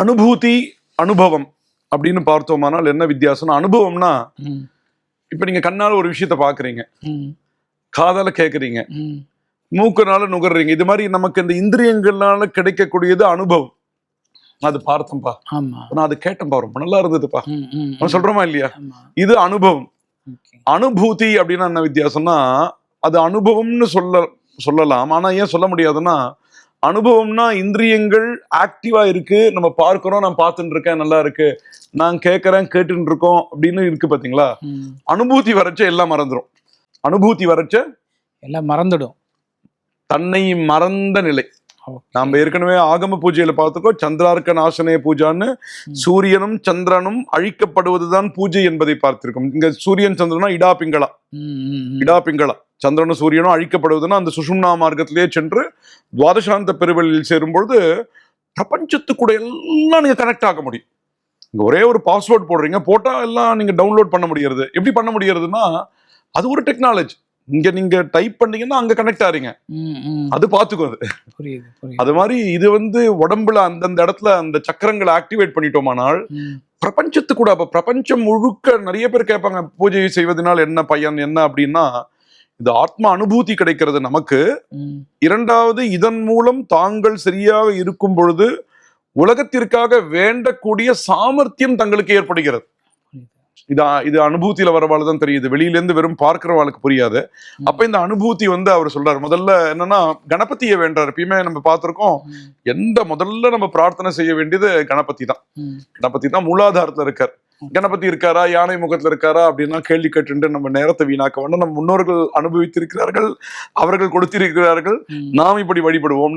அனுபூதி அனுபவம் அப்படின்னு பார்த்தோமானால் என்ன வித்தியாசம் அனுபவம்னா இப்ப நீங்க கண்ணால ஒரு விஷயத்த பாக்குறீங்க. காதால கேக்குறீங்க. மூக்குனால நுகர்றீங்க. இது மாதிரி நமக்கு இந்த இந்திரியங்களால கிடைக்கக்கூடியது அனுபவம். அது பார்த்தேன்ப்பா நான் அது கேட்டேன்ப்பா ரொம்ப நல்லா இருந்ததுப்பா. நம்ம சொல்றோமா இல்லையா? இது அனுபவம். அனுபூதி அப்படின்னா என்ன வித்தியாசம்னா அது அனுபவம்னு சொல்ல சொல்லலாம். ஆனா ஏன் சொல்ல முடியாதுன்னா அனுபவம்னா இந்திரியங்கள் ஆக்டிவா இருக்கு. நம்ம பார்க்கிறோம் நான் பார்த்துட்டு இருக்கேன் நல்லா இருக்கு. நான் கேட்கறேன் கேட்டுட்டு இருக்கோம் அப்படின்னு இருக்கு பாத்தீங்களா. அனுபூதி வரைச்ச எல்லாம் மறந்துடும் அனுபூதி வரைச்ச எல்லாம் மறந்துடும். தன்னை மறந்த நிலை. நாம ஏற்கனவே ஆகம பூஜையில பார்த்துக்கோ சந்திரார்க்க நாசனே பூஜான்னு சூரியனும் சந்திரனும் அழிக்கப்படுவதுதான் பூஜை என்பதை பார்த்திருக்கோம். இங்க சூரியன் சந்திரனா இடா பிங்களா. இடா பிங்களா. சந்திரனும் சூரியனும் அழிக்கப்படுவதுன்னா அந்த சுஷும்னா மார்க்கத்திலேயே சென்று துவாதசாந்த பெருவெளியில் சேரும்பொழுது பிரபஞ்சத்துக்கூட எல்லாம் நீங்க கனெக்ட் ஆக முடியும். இங்க ஒரே ஒரு பாஸ்வேர்ட் போடுறீங்க போட்டா எல்லாம் நீங்க டவுன்லோட் பண்ண முடியறது. எப்படி பண்ண முடியறதுன்னா அது ஒரு டெக்னாலஜி இங்க நீங்க டைப் பண்ணீங்கன்னா அங்க கனெக்ட் ஆறீங்க. அது பாத்துக்கோ அது புரியுது அது மாதிரி இது வந்து உடம்புல அந்தந்த இடத்துல அந்த சக்கரங்களை ஆக்டிவேட் பண்ணிட்டோமானால் பிரபஞ்சத்து கூட அப்ப பிரபஞ்சம் முழுக்க நிறைய பேர் கேட்பாங்க பூஜை செய்வதனால் என்ன பயன் என்ன அப்படின்னா இது ஆத்ம அனுபூதி கிடைக்கிறது நமக்கு. இரண்டாவது இதன் மூலம் தாங்கள் சரியாக இருக்கும் பொழுது உலகத்திற்காக வேண்டக்கூடிய சாமர்த்தியம் தங்களுக்கு ஏற்படுகிறது. இது இது அனுபூதியில வரவாள் தான் தெரியுது. வெளியில இருந்து வெறும் பார்க்கிறவாளுக்கு புரியாது. அப்ப இந்த அனுபூதி வந்து அவர் சொல்றாரு. முதல்ல என்னன்னா கணபதியை வேண்டார். எப்பயுமே நம்ம பார்த்திருக்கோம். எந்த முதல்ல நம்ம பிரார்த்தனை செய்ய வேண்டியது கணபதி தான். கணபதி தான் மூலாதாரத்துல இருக்கார். கணபதி இருக்காரா? யானை முகத்துல இருக்காரா? அப்படின்னா கேள்வி கேட்டுட்டு நம்ம நேரத்தை வீணாக்க வேண்டாம். நம்ம முன்னோர்கள் அனுபவித்திருக்கிறார்கள் அவர்கள் கொடுத்திருக்கிறார்கள். நாம் இப்படி வழிபடுவோம்.